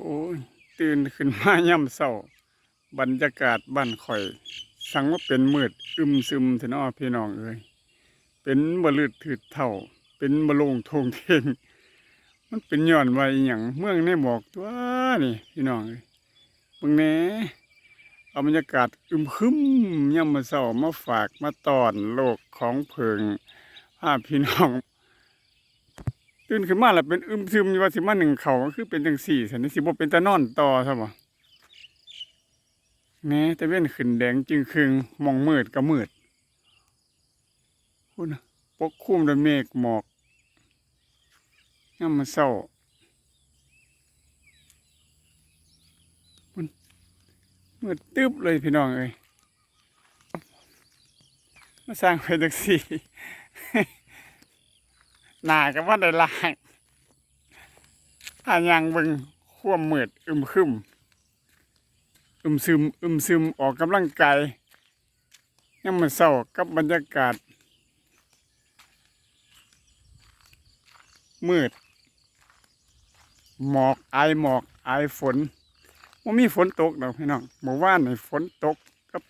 โอ้ย ตื่นขึ้นมาย่ำเศร้า บรรยากาศบ้านข่อย สังว่าเป็นมืด อึมซึมเถนาะพี่น้องเอ้ยเป็นบลืดถืดเท่า เป็นบลงทงเทงมันเป็นย้อนไว้อย่างเมืองในหมอกตัวนี่พี่น้องเอ้ยเบิ่งแหนเอาบรรยากาศอึมครึมย่ำมาเศร้ามาฝากมาตอนโลกของเพิงพาพี่น้อง ตื่นขึ้นมาแล้วเป็นอึมซึมอยู่ว่าสิมาหนึ่งเขาก็คือเป็นจังสี่สันนิสิบเป็นตะนอนต่อใช่บ่แหน่แต่เว้นขึ้นแดงจึงคึงมองมืดก็มืดพูดนะปกคลุมด้วยเมฆหมอกย่ำมาเศร้ามันมืดตึ๊บเลยพี่น้องเอ้ยมาสร้างไฟจังสี่ หนากับว่าได้ลางถ้ายังเบิ่งความมืดอึมครึมอึมซึมอึมซึมออกกำลังกายยังมันเศร้ากับบรรยากาศ มืด หมอกไอหมอกไอฝนว่ามีฝนตกดอกพี่น้องเมื่านนี่ฝนตกครับ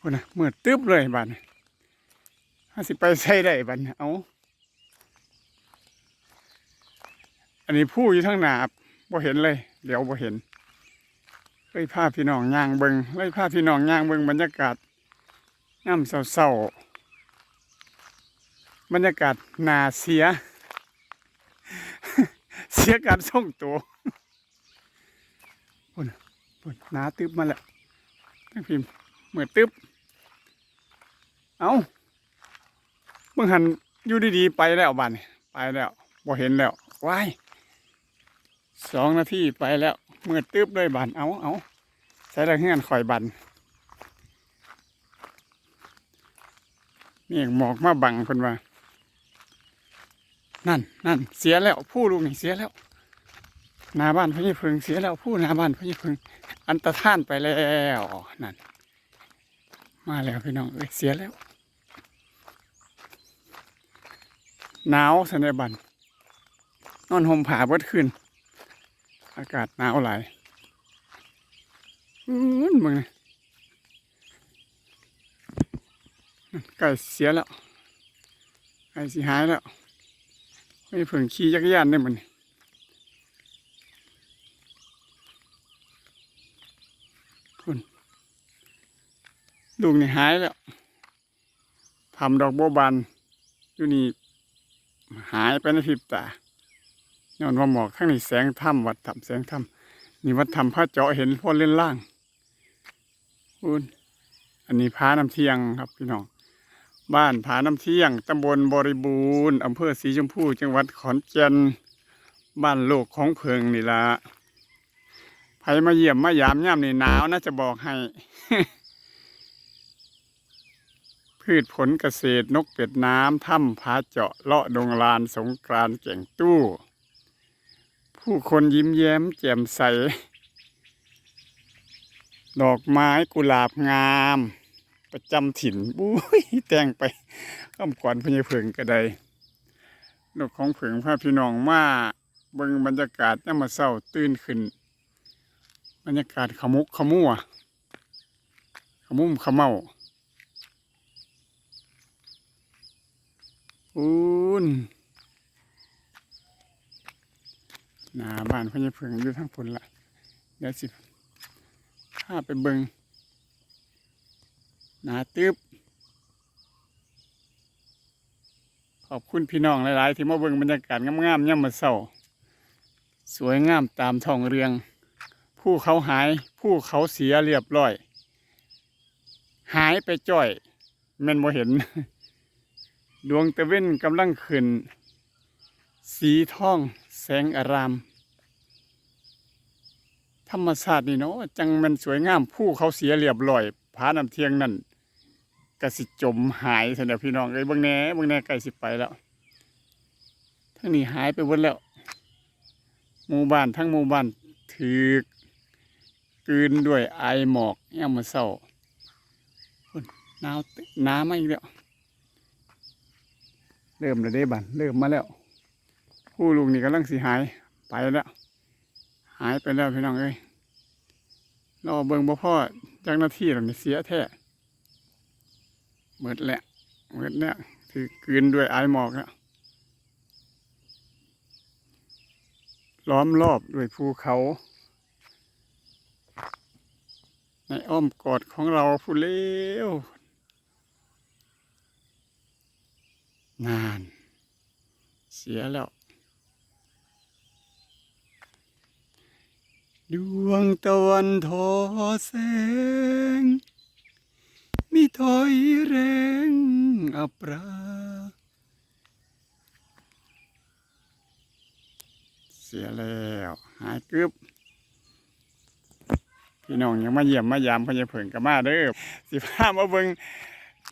คนน่ะมืดตึ๊บเลยบ้านนี้ สิไปใช้ได้บัดนเอาอันนี้ผู้อยู่ทั้งหนาบ่เห็นเลย เดี๋ยวบ่เห็นเลยพาพี่น้องย่างเบิงเลยพาพี่น้องย่างเบิงบรรยากาศย่ำเศร้าๆบรรยากาศนาเสีย เสียการส่งตัวปุ่นปุ่นหนาตึบมาแล้วทั้งพิมพ์เหมือนตึบเอาเมื่อหันอยู่ดีๆไปแล้วบ้านไปแล้วบ่เห็นแล้วว้ายสองนาทีไปแล้วเมื่อตึบเลยบ้านเอาเอาใส่ละเงื่อนข่อยบันนี่หมอกมาบังคนว่า นั่นนั่นเสียแล้วผู้ลูกนี่เสียแล้วหน้าบ้านพญพึงเสียแล้วผู้หน้าบ้านพญพึง อันตรธานไปแล้วนั่น มาแล้วพี่น้องเอ้ยเสียแล้ว หนาวสันในบันนอนห่มผ้าเบิดขึ้น อากาศหนาวหลายอื้อมึงนี่ไก่เสียแล้วไก่สิหายแล้วไม่เพิ่งขี่จักรยานได้มันคุณลูกนี่หายแล้วทำดอกบัวบานอยู่นี่ หายไปในพริบตาย้อนว่าหมอกข้างในแสงถ้ำวัดถ้ำแสงถ้ำนี่วัดถ้ำพระเจาะเห็นพ่นเล่นล่างอุนอันนี้พาน้ำเที่ยงครับพี่น้อง บ้านผาน้ำเที่ยงตำบลบริบูรณ์อำเภอสีชมพูจังหวัดขอนแก่นบ้านโลกของเพิงนี่ละใครมาเยี่ยมมายามย่ำนี่หนาวนะจะบอกให้ พืชผลเกษตรนกเป็ดน้ำถ้ำผาเจาะเลาะดงลานสงกรานแก่งตู้ ผู้คนยิ้มแย้มแจ่มใส ดอกไม้กุหลาบงาม ประจำถิ่นบุ้ยแต่งไปข้ามขวัญพญเพิงก็ไดนกของเพิงพาพี่น้องมาเบิ่งบรรยากาศยามาเศร้าตื่นขึ้น บรรยากาศขมุกขมัวขมุ่มขมเมา อูนหน้าบ้านพญาเพิงอยู่ทางผลละเดี๋ยวสิพาไปเบิงหนาตึบขอบคุณพี่น้องหลาย ๆ ที่มาเบิงบรรยากาศงามๆย่ำมาเศร้า สวยงามตามท้องเรียงผู้เขาหาย ผู้เขาเสียเรียบร้อย หายไปจ้อยแม่นบ่เห็น ดวงตะเว้นกำลังขึ้น สีทองแสงอาราม ธรรมชาตินี่เนาะจังมันสวยงามผู้เขาเสียเรียบร้อยผาน้ำเทียงนั่นกสิจมหายเถอะเนี่ยพี่น้องเอ้บางแหน่บางแหน่ใกลสิไปแล้วทั้งนี้หายไปหมดแล้ว หมู่บ้านทั้งหมู่บ้านถือกกืนด้วยไอหมอกย่ามาเศร้าหนาวหน้ำมาอีกแล้ว เริ่มแล้วได้บันเริ่มมาแล้วผู้ลูกนี่กำลังสิหายไปแล้ว หายไปแล้วพี่น้องเอ้ยรอเบิ่งบ่พ่อจักหน้าที่เรานี่เสียแท้เหมดแหล้วหมดแล้วถือกลืนด้วยไอหมอกแล้วล้อมรอบด้วยภูเขา ในอ้อมกอดของเราผู้เลว นาน เสียแล้ว ดวงตะวันทอแสง มีถอยแรงอับปราเสียแล้ว หายกึบพี่น้องยังมาเยี่ยมมายามพญาเผิงกับมาเด้อสิพามาเบิ่ง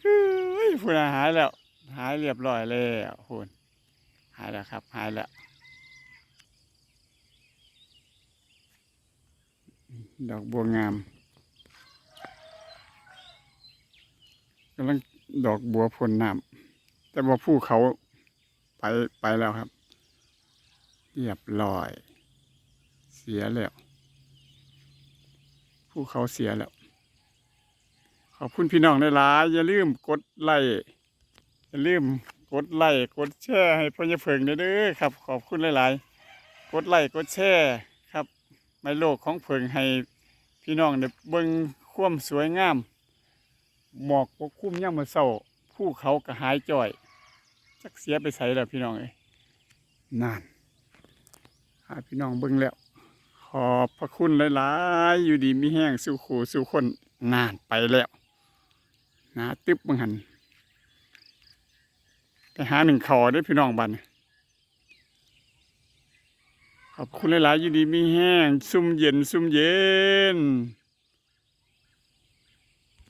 เฮ้ยพูนหายแล้ว หายเรียบร้อยแล้วพูนหายแล้วครับ หายแล้วดอกบัวงามกำลังดอกบัวพ่นน้ำแต่ว่าผู้เขาไปไปแล้วครับ เรียบร้อย เสียแล้วผู้เขาเสียแล้วขอบคุณพี่น้องได้หลายอย่าลืมกดไลค์ อย่าลืมกดไลค์กดแชร์ให้พ่อจะเพิงเด้อครับ ขอบคุณหลาย ๆ กดไลค์กดแชร์ครับในโลกของเพิงให้พี่น้องได้เบิ่งความสวยงาม หมอกปกคลุมย่ำมือเศร้าผู้เขาก็หายจ่อยจักเสียไปใส่แล้วพี่น้องเอ้ยนั่นหาพี่น้องเบิ่งแล้ว ขอบพระคุณหลาย ๆ อยู่ดีมีแห้งสู่ขู่สู่คนนานไปแล้วนาตึบบังหัน ไปหาหนึ่งขอได้พี่น้องบันขอบคุณหลายๆยินดีมีแห้งซุ่มเย็นซุ่มเย็น